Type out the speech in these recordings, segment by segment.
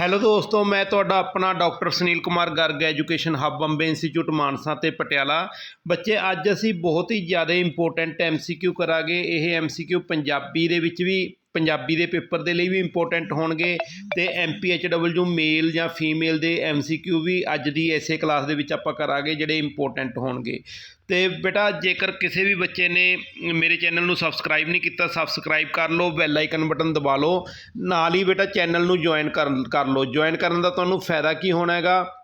Hello ਦੋਸਤੋ, ਮੈਂ ਤੁਹਾਡਾ ਆਪਣਾ doctor Sunil Kumar Garg, education hub Bombay institute Mansa ਤੇ ਪਟਿਆਲਾ। ਬੱਚੇ, ਅੱਜ ਅਸੀਂ ਬਹੁਤ ਹੀ ਜ਼ਿਆਦਾ ਇੰਪੋਰਟੈਂਟ ਐਮਸੀਕਿਊ ਕਰਾਂਗੇ। ਇਹ ਐਮਸੀਕਿਊ ਪੰਜਾਬੀ ਦੇ ਵਿੱਚ ਵੀ ਪੰਜਾਬੀ ਦੇ ਪੇਪਰ ਦੇ ਲਈ ਵੀ ਇੰਪੋਰਟੈਂਟ ਹੋਣਗੇ ਤੇ ਐਮਪੀਐਚਡਬਲਯੂ ਮੇਲ ਜਾਂ ਫੀਮੇਲ ਦੇ ਐਮਸੀਕਿਊ ਵੀ ਅੱਜ ਦੀ ਐਸੇ ਕਲਾਸ ਦੇ ਵਿੱਚ ਆਪਾਂ ਕਰਾਂਗੇ ਜਿਹੜੇ ਇੰਪੋਰਟੈਂਟ ਹੋਣਗੇ। ਤੇ ਬੇਟਾ, ਜੇਕਰ ਕਿਸੇ ਵੀ ਬੱਚੇ ਨੇ ਮੇਰੇ ਚੈਨਲ ਨੂੰ ਸਬਸਕ੍ਰਾਈਬ ਨਹੀਂ ਕੀਤਾ ਸਬਸਕ੍ਰਾਈਬ ਕਰ ਲਓ ਬੈਲ ਆਈਕਨ ਬਟਨ ਦਬਾ ਲਓ, ਨਾਲ ਹੀ ਬੇਟਾ ਚੈਨਲ ਨੂੰ ਜੁਆਇਨ ਕਰ ਕਰ ਲਓ। ਜੁਆਇਨ ਕਰਨ ਦਾ ਤੁਹਾਨੂੰ ਫਾਇਦਾ ਕੀ ਹੋਣਾ ਹੈਗਾ?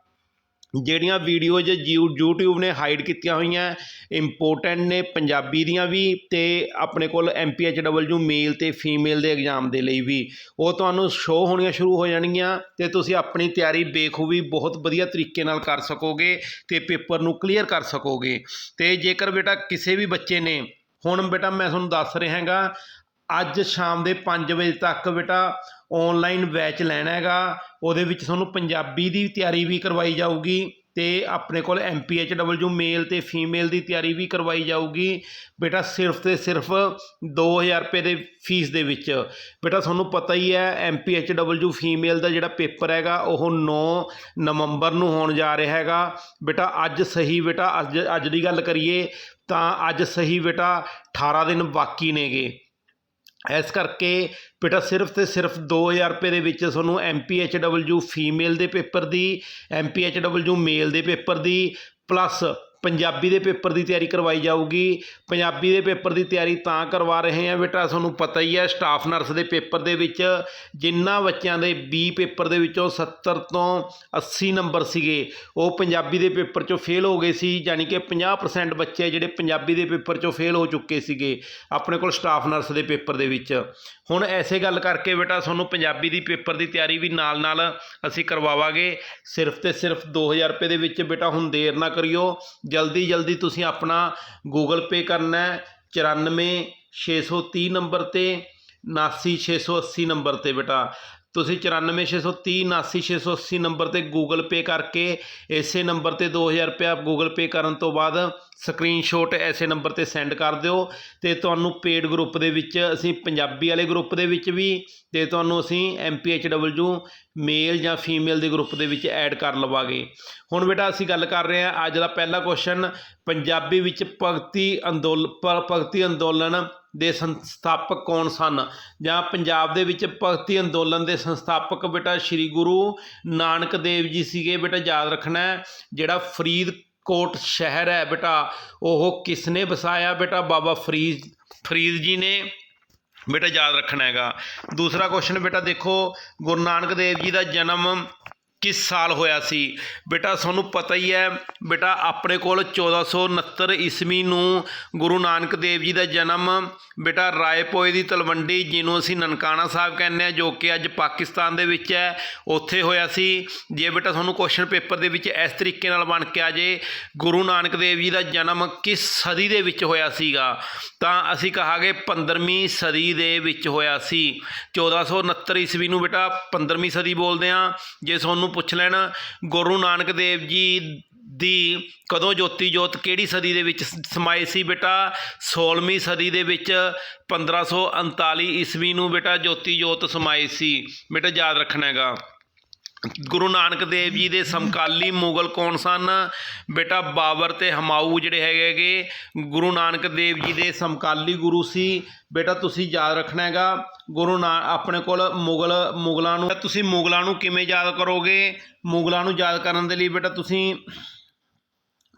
ਜਿਹੜੀਆਂ ਵੀਡੀਓਜ਼ YouTube ਨੇ ਹਾਈਡ ਕੀਤੀਆਂ ਹੋਈਆਂ ਇੰਪੋਰਟੈਂਟ ਨੇ, ਪੰਜਾਬੀ ਦੀਆਂ ਵੀ ਤੇ ਆਪਣੇ ਕੋਲ MPHW ਮੇਲ ਤੇ ਫੀਮੇਲ ਦੇ ਐਗਜ਼ਾਮ ਦੇ ਲਈ ਵੀ। ਉਹ ਤੁਹਾਨੂੰ ਸ਼ੋ ਹੋਣੀਆਂ ਸ਼ੁਰੂ ਹੋ ਜਾਣਗੀਆਂ ਤੇ ਤੁਸੀਂ ਆਪਣੀ ਤਿਆਰੀ ਬੇਖੂਬੀ ਬਹੁਤ ਵਧੀਆ ਤਰੀਕੇ ਨਾਲ ਕਰ ਸਕੋਗੇ ਤੇ ਪੇਪਰ ਨੂੰ ਕਲੀਅਰ ਕਰ ਸਕੋਗੇ। ਤੇ ਜੇਕਰ ਬੇਟਾ ਕਿਸੇ ਵੀ ਬੱਚੇ ਨੇ, ਹੁਣ ਬੇਟਾ ਮੈਂ ਤੁਹਾਨੂੰ ਦੱਸ ਰਿਹਾ ਹੈਗਾ ਅੱਜ ਸ਼ਾਮ ਦੇ 5 ਵਜੇ ਤੱਕ ਬੇਟਾ ਔਨਲਾਈਨ ਬੈਚ ਲੈਣਾ ਹੈਗਾ, ਉਹਦੇ ਵਿੱਚ ਤੁਹਾਨੂੰ ਪੰਜਾਬੀ ਦੀ ਤਿਆਰੀ ਵੀ ਕਰਵਾਈ ਜਾਊਗੀ ਤੇ ਆਪਣੇ ਕੋਲ MPHW ਮੇਲ ਤੇ ਫੀਮੇਲ ਦੀ ਤਿਆਰੀ ਵੀ ਕਰਵਾਈ ਜਾਊਗੀ। ਬੇਟਾ, ਸਿਰਫ ਤੇ ਸਿਰਫ 2000 ਰੁਪਏ ਦੇ ਫੀਸ ਦੇ ਵਿੱਚ। ਬੇਟਾ, ਤੁਹਾਨੂੰ ਪਤਾ ਹੀ ਹੈ MPHW ਫੀਮੇਲ ਦਾ ਜਿਹੜਾ ਪੇਪਰ ਹੈਗਾ, ਉਹ 9 ਨਵੰਬਰ ਨੂੰ ਹੋਣ ਜਾ ਰਿਹਾ ਹੈਗਾ। ਬੇਟਾ, ਅੱਜ ਸਹੀ ਬੇਟਾ, ਅੱਜ ਅੱਜ ਦੀ ਗੱਲ ਕਰੀਏ, ਤਾਂ ਅੱਜ ਸਹੀ ਬੇਟਾ 18 ਦਿਨ ਬਾਕੀ ਨੇਗੇ। ਇਸ ਕਰਕੇ ਬੇਟਾ ਸਿਰਫ ਤੇ ਸਿਰਫ 2000 ਰੁਪਏ ਦੇ ਵਿੱਚ ਤੁਹਾਨੂੰ MPHW ਫੀਮੇਲ ਦੇ ਪੇਪਰ ਦੀ MPHW ਮੇਲ ਦੇ ਪੇਪਰ ਦੀ ਪਲੱਸ ਪੰਜਾਬੀ ਦੇ ਪੇਪਰ ਦੀ ਤਿਆਰੀ ਕਰਵਾਈ ਜਾਊਗੀ। ਪੰਜਾਬੀ ਦੇ ਪੇਪਰ ਦੀ ਤਿਆਰੀ ਤਾਂ ਕਰਵਾ ਰਹੇ ਹਾਂ ਬੇਟਾ, ਤੁਹਾਨੂੰ ਪਤਾ ਹੀ ਹੈ ਸਟਾਫ ਨਰਸ ਦੇ ਪੇਪਰ ਦੇ ਵਿੱਚ ਜਿੰਨਾ ਬੱਚਿਆਂ ਦੇ ਬੀ ਪੇਪਰ ਦੇ ਵਿੱਚੋਂ 70 ਤੋਂ 80 ਨੰਬਰ ਸੀਗੇ। ਉਹ ਪੰਜਾਬੀ ਦੇ ਪੇਪਰ 'ਚੋਂ ਫੇਲ ਹੋ ਗਏ ਸੀ ਯਾਨੀ ਕਿ 50% ਬੱਚੇ ਜਿਹੜੇ ਪੰਜਾਬੀ ਦੇ ਪੇਪਰ 'ਚੋਂ ਫੇਲ ਹੋ ਚੁੱਕੇ ਸੀਗੇ ਆਪਣੇ ਕੋਲ ਸਟਾਫ ਨਰਸ ਦੇ ਪੇਪਰ ਦੇ ਵਿੱਚ। ਹੁਣ ਐਸੇ ਗੱਲ ਕਰਕੇ ਬੇਟਾ, ਤੁਹਾਨੂੰ ਪੰਜਾਬੀ ਦੀ ਪੇਪਰ ਦੀ ਤਿਆਰੀ ਵੀ ਨਾਲ ਨਾਲ ਅਸੀਂ ਕਰਵਾਵਾਂਗੇ। ਸਿਰਫ ਤੇ ਸਿਰਫ 2000 ਰੁਪਏ ਦੇ ਵਿੱਚ ਬੇਟਾ, ਹੁਣ ਦੇਰ ਨਾ ਕਰਿਓ। ਜਲਦੀ ਜਲਦੀ ਤੁਸੀਂ ਆਪਣਾ ਗੂਗਲ ਪੇ ਕਰਨਾ ਹੈ। 94 630 ਨੰਬਰ ਤੇ 79680 ਨੰਬਰ ਤੇ ਬੇਟਾ। ਤੁਸੀਂ 94630 79680 ਨੰਬਰ ਤੇ ਗੂਗਲ ਪੇ ਕਰਕੇ, ਇਸੇ ਨੰਬਰ ਤੇ 2000 ਰੁਪਇਆ ਗੂਗਲ ਪੇ ਕਰਨ ਤੋਂ ਬਾਅਦ ਸਕਰੀਨਸ਼ਾਟ ਐਸੇ ਨੰਬਰ ਤੇ ਸੈਂਡ ਕਰ ਦਿਓ ਤੇ ਤੁਹਾਨੂੰ ਪੇਡ ਗਰੁੱਪ ਦੇ ਵਿੱਚ ਅਸੀਂ ਪੰਜਾਬੀ ਵਾਲੇ ਗਰੁੱਪ ਦੇ ਵਿੱਚ ਵੀ ਤੇ ਤੁਹਾਨੂੰ ਅਸੀਂ MPHW ਮੇਲ ਜਾਂ ਫੀਮੇਲ ਦੇ ਗਰੁੱਪ ਦੇ ਵਿੱਚ ਐਡ ਕਰ ਲਵਾਂਗੇ। ਹੁਣ ਬੇਟਾ ਅਸੀਂ ਗੱਲ ਕਰ ਰਹੇ ਹਾਂ, ਅੱਜ ਦਾ ਪਹਿਲਾ ਕੁਐਸਚਨ ਪੰਜਾਬੀ ਵਿੱਚ ਭਗਤੀ ਅੰਦੋਲਨ ਭਗਤੀ ਅੰਦੋਲਨ ਦੇ ਸੰਸਥਾਪਕ ਕੌਣ ਸਨ? ਜਾਂ ਪੰਜਾਬ ਦੇ ਵਿੱਚ ਭਗਤੀ ਅੰਦੋਲਨ ਦੇ ਸੰਸਥਾਪਕ ਬੇਟਾ ਸ੍ਰੀ ਗੁਰੂ ਨਾਨਕ ਦੇਵ ਜੀ ਸੀਗੇ। ਬੇਟਾ ਯਾਦ ਰੱਖਣਾ ਜਿਹੜਾ ਫਰੀਦ ਕੋਟ ਸ਼ਹਿਰ ਹੈ ਬੇਟਾ। ਉਹ ਕਿਸ ਨੇ ਵਸਾਇਆ ਬੇਟਾ? ਬਾਬਾ ਫਰੀਦ ਫਰੀਦ ਜੀ ਨੇ। ਬੇਟਾ, ਯਾਦ ਰੱਖਣਾ ਹੈਗਾ। ਦੂਸਰਾ ਕੁਐਸਚਨ ਬੇਟਾ, ਦੇਖੋ, ਗੁਰੂ ਨਾਨਕ ਦੇਵ ਜੀ ਦਾ ਜਨਮ ਕਿਸ ਸਾਲ ਹੋਇਆ ਸੀ। ਬੇਟਾ, ਤੁਹਾਨੂੰ ਪਤਾ ਹੀ ਹੈ, ਬੇਟਾ ਆਪਣੇ ਕੋਲ 1469 ਈਸਵੀ ਨੂੰ ਗੁਰੂ ਨਾਨਕ ਦੇਵ ਜੀ ਦਾ ਜਨਮ ਬੇਟਾ ਰਾਏਪੋਏ ਦੀ ਤਲਵੰਡੀ, ਜਿਹਨੂੰ ਅਸੀਂ ਨਨਕਾਣਾ ਸਾਹਿਬ ਕਹਿੰਦੇ ਆ ਜੋ ਕਿ ਅੱਜ ਪਾਕਿਸਤਾਨ ਦੇ ਵਿੱਚ ਹੈ, ਉੱਥੇ ਹੋਇਆ ਸੀ। ਜੇ ਬੇਟਾ, ਤੁਹਾਨੂੰ ਕੁਐਸਚਨ ਪੇਪਰ ਦੇ ਵਿੱਚ ਇਸ ਤਰੀਕੇ ਨਾਲ ਬਣ ਕੇ ਆ ਜੇ, ਗੁਰੂ ਨਾਨਕ ਦੇਵ ਜੀ ਦਾ ਜਨਮ ਕਿਸ ਸਦੀ ਦੇ ਵਿੱਚ ਹੋਇਆ ਸੀਗਾ? ਤਾਂ ਅਸੀਂ ਕਹਾਂਗੇ 15ਵੀਂ ਸਦੀ ਦੇ ਵਿੱਚ ਹੋਇਆ ਸੀ। 1469 ਈਸਵੀ ਨੂੰ ਬੇਟਾ 15ਵੀਂ ਸਦੀ ਬੋਲਦੇ ਆ ਜੇ ਤੁਹਾਨੂੰ ਪੁੱਛ ਲੈਣ, ਗੁਰੂ ਨਾਨਕ ਦੇਵ ਜੀ ਦੀ ਕਦੋਂ ਜੋਤੀ ਜੋਤ ਕਿਹੜੀ ਸਦੀ ਦੇ ਵਿੱਚ ਸ- ਸਮਾਏ ਸੀ ਬੇਟਾ? 16ਵੀਂ ਸਦੀ ਦੇ ਵਿੱਚ 1539 ਈਸਵੀ ਨੂੰ ਬੇਟਾ ਜੋਤੀ ਜੋਤ ਸਮਾਏ ਸੀ। ਬੇਟਾ ਯਾਦ ਰੱਖਣਾ ਹੈਗਾ। ਗੁਰੂ ਨਾਨਕ ਦੇਵ ਜੀ ਦੇ ਸਮਕਾਲੀ ਮੁਗਲ ਕੌਣ ਸਨ? ਬੇਟਾ ਬਾਬਰ ਤੇ ਹਮਾਊ ਜਿਹੜੇ ਹੈਗੇ ਗੁਰੂ ਨਾਨਕ ਦੇਵ ਜੀ ਦੇ ਸਮਕਾਲੀ ਗੁਰੂ ਸੀ। ਬੇਟਾ, ਤੁਸੀਂ ਯਾਦ ਰੱਖਣਾ ਹੈਗਾ, ਗੁਰੂ ਨਾ, ਆਪਣੇ ਕੋਲ ਮੁਗਲ, ਮੁਗਲਾਂ ਨੂੰ, ਤੁਸੀਂ ਮੁਗਲਾਂ ਨੂੰ ਕਿਵੇਂ ਯਾਦ ਕਰੋਗੇ? ਮੁਗਲਾਂ ਨੂੰ ਯਾਦ ਕਰਨ ਦੇ ਲਈ ਬੇਟਾ, ਤੁਸੀਂ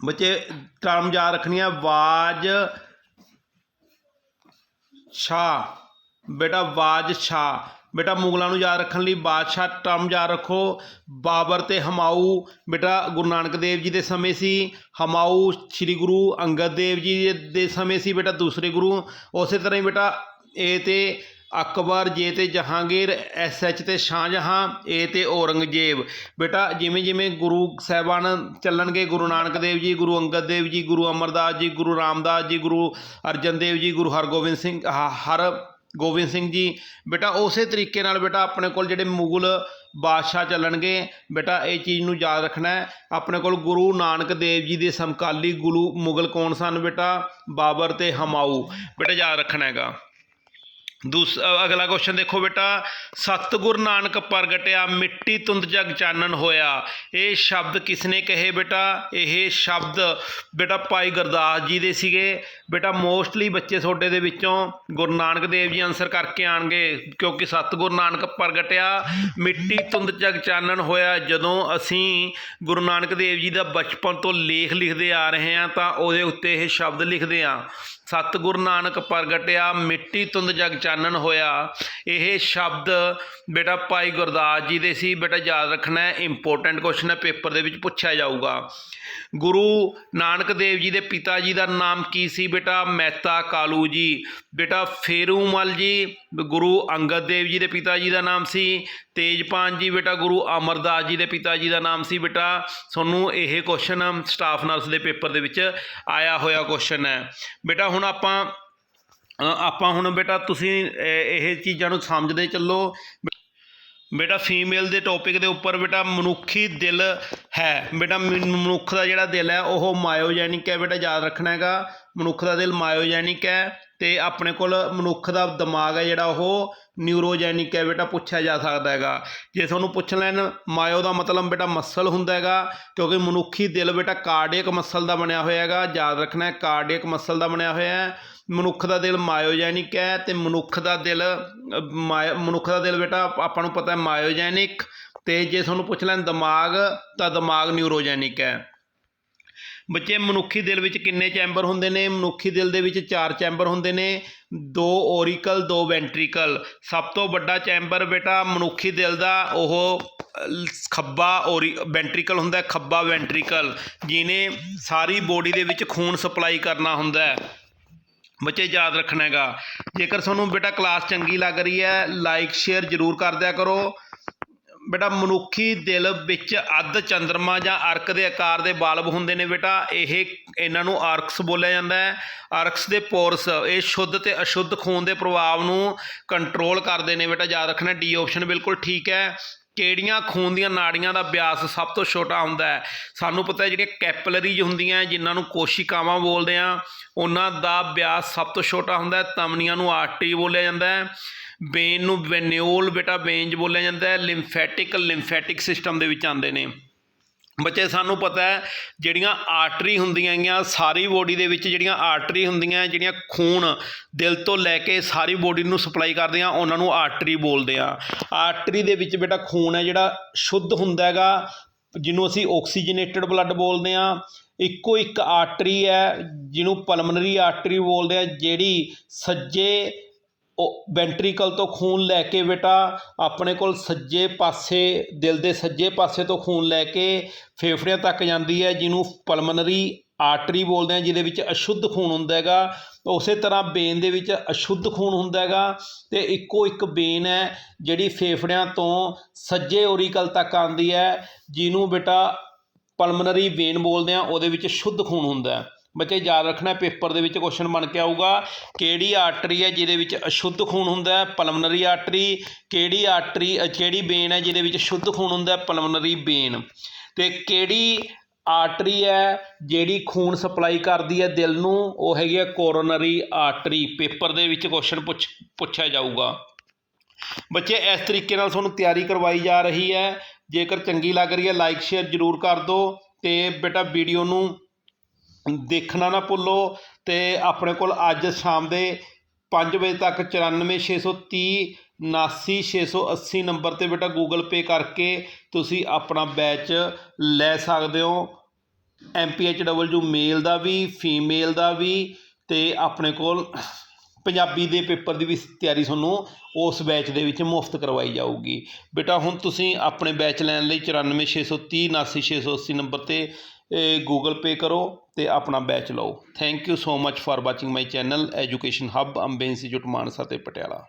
ਬੱਚੇ, ਟਰਮ ਯਾਦ ਰੱਖਣੀ ਹੈ ਵਾਜ ਸ਼ਾਹ। ਬੇਟਾ, ਵਾਜ ਸ਼ਾਹ। ਬੇਟਾ ਮੁਗਲਾਂ ਨੂੰ ਯਾਦ ਰੱਖਣ ਲਈ ਬਾਦਸ਼ਾਹ ਟਰਮ ਯਾਦ ਰੱਖੋ। ਬਾਬਰ ਤੇ ਹਮਾਊ, ਬੇਟਾ ਗੁਰੂ ਨਾਨਕ ਦੇਵ ਜੀ ਦੇ ਸਮੇਂ ਸੀ। ਹਮਾਊ ਸ੍ਰੀ ਗੁਰੂ ਅੰਗਦ ਦੇਵ ਜੀ ਦੇ- ਸਮੇਂ ਸੀ, ਬੇਟਾ ਦੂਸਰੇ ਗੁਰੂ। ਉਸੇ ਤਰ੍ਹਾਂ ਹੀ ਬੇਟਾ ਇਹ ਤੇ ਅਕਬਰ, ਜੇ ਤੇ ਜਹਾਂਗੀਰ, ਐਸ ਐਚ ਤੇ ਸ਼ਾਹਜਹਾਂ, ਏ ਤੇ ਔਰੰਗਜ਼ੇਬ। ਬੇਟਾ ਜਿਵੇਂ ਜਿਵੇਂ ਗੁਰੂ ਸਾਹਿਬਾਨ ਚੱਲਣਗੇ, ਗੁਰੂ ਨਾਨਕ ਦੇਵ ਜੀ, ਗੁਰੂ ਅੰਗਦ ਦੇਵ ਜੀ, ਗੁਰੂ ਅਮਰਦਾਸ ਜੀ, ਗੁਰੂ ਰਾਮਦਾਸ ਜੀ, ਗੁਰੂ ਅਰਜਨ ਦੇਵ ਜੀ, ਗੁਰੂ ਹਰਗੋਬਿੰਦ ਸਿੰਘ ਹਰ ਗੋਬਿੰਦ ਸਿੰਘ ਜੀ। ਬੇਟਾ, ਉਸੇ ਤਰੀਕੇ ਨਾਲ ਬੇਟਾ ਆਪਣੇ ਕੋਲ ਜਿਹੜੇ ਮੁਗਲ ਬਾਦਸ਼ਾਹ ਚੱਲਣਗੇ, ਬੇਟਾ ਇਹ ਚੀਜ਼ ਨੂੰ ਯਾਦ ਰੱਖਣਾ ਹੈ। ਆਪਣੇ ਕੋਲ ਗੁਰੂ ਨਾਨਕ ਦੇਵ ਜੀ ਦੇ ਸਮਕਾਲੀ ਗੁਰੂ ਮੁਗਲ ਕੌਣ ਸਨ ਬੇਟਾ? ਬਾਬਰ ਤੇ ਹਮਾਊ। ਬੇਟਾ, ਯਾਦ ਰੱਖਣਾ ਹੈਗਾ। ਦੂਸ ਅਗਲਾ ਕੁਐਸਚਨ ਦੇਖੋ ਬੇਟਾ। ਸਤਿਗੁਰ ਨਾਨਕ ਪ੍ਰਗਟਿਆ, ਮਿੱਟੀ ਤੁੰਦ ਜਗ ਚਾਨਣ ਹੋਇਆ। ਇਹ ਸ਼ਬਦ ਕਿਸਨੇ ਕਹੇ ਬੇਟਾ? ਇਹ ਸ਼ਬਦ ਬੇਟਾ ਭਾਈ ਗੁਰਦਾਸ ਜੀ ਦੇ ਸੀਗੇ। ਬੇਟਾ ਮੋਸਟਲੀ ਬੱਚੇ ਤੁਹਾਡੇ ਦੇ ਵਿੱਚੋਂ ਗੁਰੂ ਨਾਨਕ ਦੇਵ ਜੀ ਆਨਸਰ ਕਰਕੇ ਆਣਗੇ, ਕਿਉਂਕਿ ਸਤਿਗੁਰ ਨਾਨਕ ਪ੍ਰਗਟਿਆ, ਮਿੱਟੀ ਤੁੰਦ ਜਗ ਚਾਨਣ ਹੋਇਆ। ਜਦੋਂ ਅਸੀਂ ਗੁਰੂ ਨਾਨਕ ਦੇਵ ਜੀ ਦਾ ਬਚਪਨ ਤੋਂ ਲੇਖ ਲਿਖਦੇ ਆ ਰਹੇ ਹਾਂ, ਤਾਂ ਉਹਦੇ ਉੱਤੇ ਇਹ ਸ਼ਬਦ ਲਿਖਦੇ ਆ ਸਤਿਗੁਰ ਨਾਨਕ ਪ੍ਰਗਟਿਆ, ਮਿੱਟੀ ਤੁੰਦ ਜਗ ਚਾਨਣ ਹੋਇਆ। ਇਹ ਸ਼ਬਦ ਬੇਟਾ ਭਾਈ ਗੁਰਦਾਸ ਜੀ ਦੇ ਸੀ। ਬੇਟਾ ਯਾਦ ਰੱਖਣਾ ਇੰਪੋਰਟੈਂਟ ਕੁਐਸਚਨ ਹੈ, ਪੇਪਰ ਦੇ ਵਿੱਚ ਪੁੱਛਿਆ ਜਾਊਗਾ। ਗੁਰੂ ਨਾਨਕ ਦੇਵ ਜੀ ਦੇ ਪਿਤਾ ਜੀ ਦਾ ਨਾਮ ਕੀ ਸੀ? ਬੇਟਾ ਮਹਿਤਾ ਕਾਲੂ ਜੀ, ਬੇਟਾ ਫੇਰੂਮਲ ਜੀ, ਗੁਰੂ ਅੰਗਦ ਦੇਵ ਜੀ ਦੇ ਪਿਤਾ ਜੀ ਦਾ ਨਾਮ ਸੀ, ਤੇਜਪਾਨ ਜੀ, ਬੇਟਾ ਗੁਰੂ ਅਮਰਦਾਸ ਜੀ ਦੇ ਪਿਤਾ ਜੀ ਦਾ ਨਾਮ ਸੀ। ਬੇਟਾ, ਤੁਹਾਨੂੰ ਇਹ ਕੁਐਸਚਨ ਸਟਾਫ ਨਰਸ ਦੇ ਪੇਪਰ ਦੇ ਵਿੱਚ ਆਇਆ ਹੋਇਆ ਕੁਐਸਚਨ ਹੈ। ਬੇਟਾ, ਹੁਣ ਆਪਾਂ ਆਪਾਂ ਹੁਣ ਬੇਟਾ ਤੁਸੀਂ ਇਹ ਚੀਜ਼ਾਂ ਨੂੰ ਸਮਝਦੇ ਚੱਲੋ। ਬੇਟਾ ਫੀਮੇਲ ਦੇ ਟੌਪਿਕ ਦੇ ਉੱਪਰ ਬੇਟਾ ਮਨੁੱਖੀ ਦਿਲ ਹੈ। ਬੇਟਾ ਮਨ- ਮਨੁੱਖ ਦਾ ਜਿਹੜਾ ਦਿਲ ਹੈ, ਉਹ ਮਾਇਓਜੈਨਿਕ ਹੈ ਬੇਟਾ, ਯਾਦ ਰੱਖਣਾ ਹੈਗਾ। ਮਨੁੱਖ ਦਾ ਦਿਲ ਮਾਇਓਜੈਨਿਕ ਹੈ ਤੇ ਆਪਣੇ ਕੋਲ ਮਨੁੱਖ ਦਾ ਦਿਮਾਗ ਹੈ ਜਿਹੜਾ ਉਹ ਨਿਊਰੋਜੈਨਿਕ ਹੈ ਬੇਟਾ, ਪੁੱਛਿਆ ਜਾ ਸਕਦਾ ਹੈਗਾ। ਜੇ ਤੁਹਾਨੂੰ ਪੁੱਛ ਲੈਣ, ਮਾਇਓ ਦਾ ਮਤਲਬ ਬੇਟਾ ਮਸਲ ਹੁੰਦਾ ਹੈਗਾ, ਕਿਉਂਕਿ ਮਨੁੱਖੀ ਦਿਲ ਬੇਟਾ ਕਾਰਡੀਅਕ ਮਸਲ ਦਾ ਬਣਿਆ ਹੋਇਆ ਹੈਗਾ। ਯਾਦ ਰੱਖਣਾ ਹੈ ਕਾਰਡੀਅਕ ਮਸਲ ਦਾ ਬਣਿਆ ਹੋਇਆ ਹੈ। ਮਨੁੱਖ ਦਾ ਦਿਲ ਮਾਇਓਜੈਨਿਕ ਹੈ ਤੇ ਮਨੁੱਖ ਦਾ ਦਿਲ ਮਾਇ- ਮਨੁੱਖ ਦਾ ਦਿਲ ਬੇਟਾ, ਆਪਾਂ ਨੂੰ ਪਤਾ ਹੈ ਮਾਇਓਜੈਨਿਕ ਤੇ ਜੇ ਤੁਹਾਨੂੰ ਪੁੱਛ ਲੈਣ ਦਿਮਾਗ, ਤਾਂ ਦਿਮਾਗ ਨਿਊਰੋਜੈਨਿਕ ਹੈ। ਬੱਚੇ, ਮਨੁੱਖੀ ਦਿਲ ਵਿੱਚ ਕਿੰਨੇ ਚੈਂਬਰ ਹੁੰਦੇ ਨੇ? ਮਨੁੱਖੀ ਦਿਲ ਦੇ ਵਿੱਚ ਚਾਰ ਚੈਂਬਰ ਹੁੰਦੇ ਨੇ। ਦੋ ਔਰੀਕਲ ਦੋ ਵੈਂਟ੍ਰੀਕਲ। ਸਭ ਤੋਂ ਵੱਡਾ ਚੈਂਬਰ ਬੇਟਾ ਮਨੁੱਖੀ ਦਿਲ ਦਾ, ਉਹ ਖੱਬਾ ਔਰੀ ਵੈਂਟ੍ਰੀਕਲ ਹੁੰਦਾ ਖੱਬਾ ਵੈਂਟ੍ਰੀਕਲ, ਜਿਹਨੇ ਸਾਰੀ ਬੋਡੀ ਦੇ ਵਿੱਚ ਖੂਨ ਸਪਲਾਈ ਕਰਨਾ ਹੁੰਦਾ ਬੱਚੇ ਯਾਦ ਰੱਖਣਾ ਹੈਗਾ। ਜੇਕਰ ਤੁਹਾਨੂੰ ਬੇਟਾ ਕਲਾਸ ਚੰਗੀ ਲੱਗ ਰਹੀ ਹੈ ਲਾਈਕ ਸ਼ੇਅਰ ਜ਼ਰੂਰ ਕਰ ਦਿਆ ਕਰੋ। ਬੇਟਾ ਮਨੁੱਖੀ ਦਿਲ ਵਿੱਚ ਅੱਧ ਚੰਦਰਮਾ ਜਾਂ ਅਰਕ ਦੇ ਆਕਾਰ ਦੇ ਬਾਲਬ ਹੁੰਦੇ ਨੇ ਬੇਟਾ। ਇਹ ਇਹਨਾਂ ਨੂੰ ਆਰਕਸ ਬੋਲਿਆ ਜਾਂਦਾ ਹੈ। ਆਰਕਸ ਦੇ ਪੋਰਸ, ਇਹ ਸ਼ੁੱਧ ਤੇ ਅਸ਼ੁੱਧ ਖੂਨ ਦੇ ਪ੍ਰਭਾਵ ਨੂੰ ਕੰਟਰੋਲ ਕਰਦੇ ਨੇ ਬੇਟਾ। ਯਾਦ ਰੱਖਣਾ ਡੀ ਆਪਸ਼ਨ ਬਿਲਕੁਲ ਠੀਕ ਹੈ। ਕਿਹੜੀਆਂ ਖੂਨ ਦੀਆਂ ਨਾੜੀਆਂ ਦਾ ਵਿਆਸ ਸਭ ਤੋਂ ਛੋਟਾ ਹੁੰਦਾ ਹੈ? ਸਾਨੂੰ ਪਤਾ ਹੈ ਜਿਹੜੀਆਂ ਕੈਪਲਰੀਜ਼ ਹੁੰਦੀਆਂ ਜਿਨ੍ਹਾਂ ਨੂੰ ਕੋਸ਼ਿਕਾਵਾਂ ਬੋਲਦੇ ਆ ਉਹਨਾਂ ਦਾ ਵਿਆਸ ਸਭ ਤੋਂ ਛੋਟਾ ਹੁੰਦਾ ਹੈ। ਤਮਨੀਆਂ ਨੂੰ ਆਰਟਰੀ ਬੋਲਿਆ ਜਾਂਦਾ ਹੈ। ਵੇਨ ਨੂੰ ਵੈਨਿਓਲ ਬੇਟਾ ਵੇਨਜ ਬੋਲਿਆ ਜਾਂਦਾ ਹੈ। ਲਿੰਫੈਟਿਕ ਲਿੰਫੈਟਿਕ ਸਿਸਟਮ ਦੇ ਵਿੱਚ ਆਉਂਦੇ ਨੇ। ਬੱਚੇ, ਸਾਨੂੰ ਪਤਾ ਹੈ, ਜਿਹੜੀਆਂ ਆਰਟਰੀ ਹੁੰਦੀਆਂ ਹੈਗੀਆਂ, ਸਾਰੀ ਬੋਡੀ ਦੇ ਵਿੱਚ ਜਿਹੜੀਆਂ ਆਰਟਰੀ ਹੁੰਦੀਆਂ ਜਿਹੜੀਆਂ ਖੂਨ ਦਿਲ ਤੋਂ ਲੈ ਕੇ ਸਾਰੀ ਬੋਡੀ ਨੂੰ ਸਪਲਾਈ ਕਰਦੀਆਂ, ਉਹਨਾਂ ਨੂੰ ਆਰਟਰੀ ਬੋਲਦੇ ਆ ਆਰਟਰੀ ਦੇ ਵਿੱਚ ਬੇਟਾ ਖੂਨ ਹੈ, ਜਿਹੜਾ ਸ਼ੁੱਧ ਹੁੰਦਾ ਹੈਗਾ, ਜਿਹਨੂੰ ਅਸੀਂ ਆਕਸੀਜਨੇਟਡ ਬਲੱਡ ਬੋਲਦੇ ਆ ਇੱਕੋ ਇੱਕ ਆਰਟਰੀ ਹੈ, ਜਿਹਨੂੰ ਪਲਮਨਰੀ ਆਰਟਰੀ ਬੋਲਦੇ ਆ ਜਿਹੜੀ ਸੱਜੇ ਉਹ ਵੈਂਟਰੀਕਲ ਤੋਂ ਖੂਨ ਲੈ ਕੇ ਬੇਟਾ, ਆਪਣੇ ਕੋਲ ਸੱਜੇ ਪਾਸੇ, ਦਿਲ ਦੇ ਸੱਜੇ ਪਾਸੇ ਤੋਂ ਖੂਨ ਲੈ ਕੇ ਫੇਫੜਿਆਂ ਤੱਕ ਜਾਂਦੀ ਹੈ, ਜਿਹਨੂੰ ਪਲਮਨਰੀ ਆਰਟਰੀ ਬੋਲਦੇ ਆ, ਜਿਹਦੇ ਵਿੱਚ ਅਸ਼ੁੱਧ ਖੂਨ ਹੁੰਦਾ ਹੈਗਾ। ਉਸੇ ਤਰ੍ਹਾਂ ਬੇਨ ਦੇ ਵਿੱਚ ਅਸ਼ੁੱਧ ਖੂਨ ਹੁੰਦਾ ਹੈਗਾ ਤੇ ਇੱਕੋ ਇੱਕ ਬੇਨ ਹੈ ਜਿਹੜੀ ਫੇਫੜਿਆਂ ਤੋਂ ਸੱਜੇ ਓਰੀਕਲ ਤੱਕ ਆਉਂਦੀ ਹੈ, ਜਿਹਨੂੰ ਬੇਟਾ ਪਲਮਨਰੀ ਵੇਨ ਬੋਲਦੇ ਆ, ਉਹਦੇ ਵਿੱਚ ਸ਼ੁੱਧ ਖੂਨ ਹੁੰਦਾ ਹੈ। ਬੱਚੇ ਯਾਦ ਰੱਖਣਾ ਪੇਪਰ ਦੇ ਵਿੱਚ ਕੁਐਸਚਨ ਬਣ ਕੇ ਆਊਗਾ ਕਿਹੜੀ ਆਰਟਰੀ ਹੈ ਜਿਹਦੇ ਵਿੱਚ ਅਸ਼ੁੱਧ ਖੂਨ ਹੁੰਦਾ ਹੈ? ਪਲਮਨਰੀ ਆਰਟਰੀ ਕਿਹੜੀ ਆਰਟਰੀ ਅ, ਕਿਹੜੀ ਵੇਨ ਹੈ ਜਿਹਦੇ ਵਿੱਚ ਸ਼ੁੱਧ ਖੂਨ ਹੁੰਦਾ ਹੈ? ਪਲਮਨਰੀ ਵੇਨ ਤੇ ਕਿਹੜੀ ਆਰਟਰੀ ਹੈ ਜਿਹੜੀ ਖੂਨ ਸਪਲਾਈ ਕਰਦੀ ਹੈ ਦਿਲ ਨੂੰ? ਉਹ ਹੈਗੀ ਹੈ ਕੋਰੋਨਰੀ ਆਰਟਰੀ ਪੇਪਰ ਦੇ ਵਿੱਚ ਕੁਐਸਚਨ ਪੁੱਛ ਪੁੱਛਿਆ ਜਾਊਗਾ। ਬੱਚੇ ਇਸ ਤਰੀਕੇ ਨਾਲ ਤੁਹਾਨੂੰ ਤਿਆਰੀ ਕਰਵਾਈ ਜਾ ਰਹੀ ਹੈ। ਜੇਕਰ ਚੰਗੀ ਲੱਗ ਰਹੀ ਹੈ ਲਾਈਕ ਸ਼ੇਅਰ ਜ਼ਰੂਰ ਕਰ ਦਿਓ। ਤੇ ਬੇਟਾ ਵੀਡੀਓ ਨੂੰ ਦੇਖਣਾ ਨਾ ਭੁੱਲੋ ਅਤੇ ਆਪਣੇ ਕੋਲ ਅੱਜ ਸ਼ਾਮ ਦੇ ਪੰਜ ਵਜੇ ਤੱਕ 94630 79680 ਨੰਬਰ ਤੇ ਬੇਟਾ ਗੂਗਲ ਪੇ ਕਰਕੇ ਤੁਸੀਂ ਆਪਣਾ ਬੈਚ ਲੈ ਸਕਦੇ ਹੋ। ਐਮਪੀਐਚਡਬਲਯੂ ਮੇਲ ਦਾ ਵੀ ਫੀਮੇਲ ਦਾ ਵੀ ਅਤੇ ਆਪਣੇ ਕੋਲ ਪੰਜਾਬੀ ਦੇ ਪੇਪਰ ਦੀ ਵੀ ਤਿਆਰੀ ਤੁਹਾਨੂੰ ਉਸ ਬੈਚ ਦੇ ਵਿੱਚ ਮੁਫਤ ਕਰਵਾਈ ਜਾਊਗੀ। ਬੇਟਾ ਹੁਣ ਤੁਸੀਂ ਆਪਣੇ ਬੈਚ ਲੈਣ ਲਈ 94630 79680 ਨੰਬਰ ਤੇ ਗੂਗਲ ਪੇ ਕਰੋ ਅਤੇ ਆਪਣਾ ਬੈਚ ਲਓ। Thank you so much for watching my channel education hub Ambe institute Mansa ਅਤੇ ਪਟਿਆਲਾ